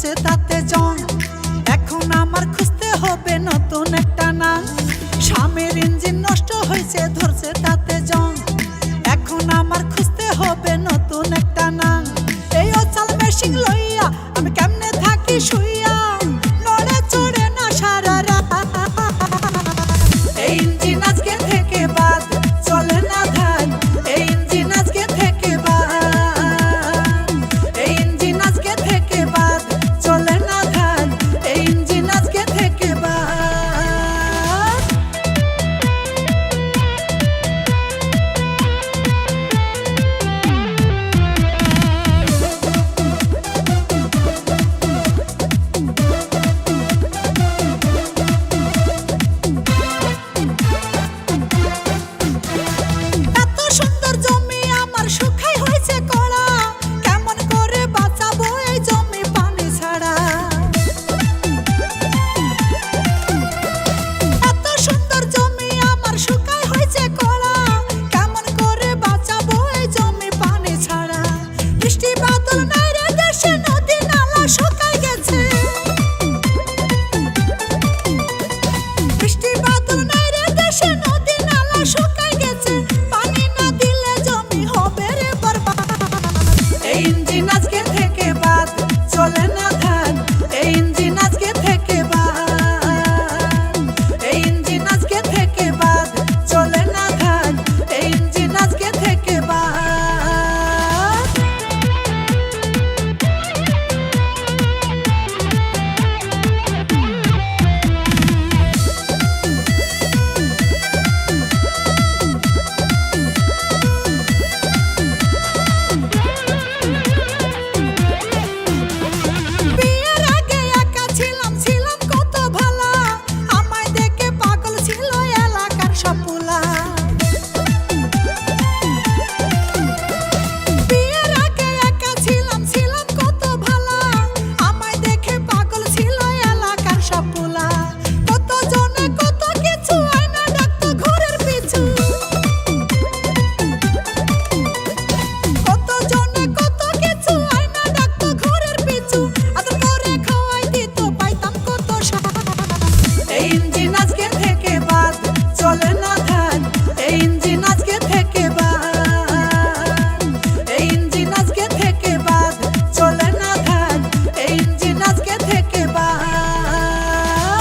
তাতে জন এখন আমার খুঁজতে হবে নতুন একটা না স্বামীর ইঞ্জিন নষ্ট হয়েছে, ধরছে তাতে জন এখন আমার খুঁজতে হবে নতুন একটা না এই অচাল মেশিন লইয়া আমি কেমনে থাকি শুইয়া বৃষ্টি বাদল না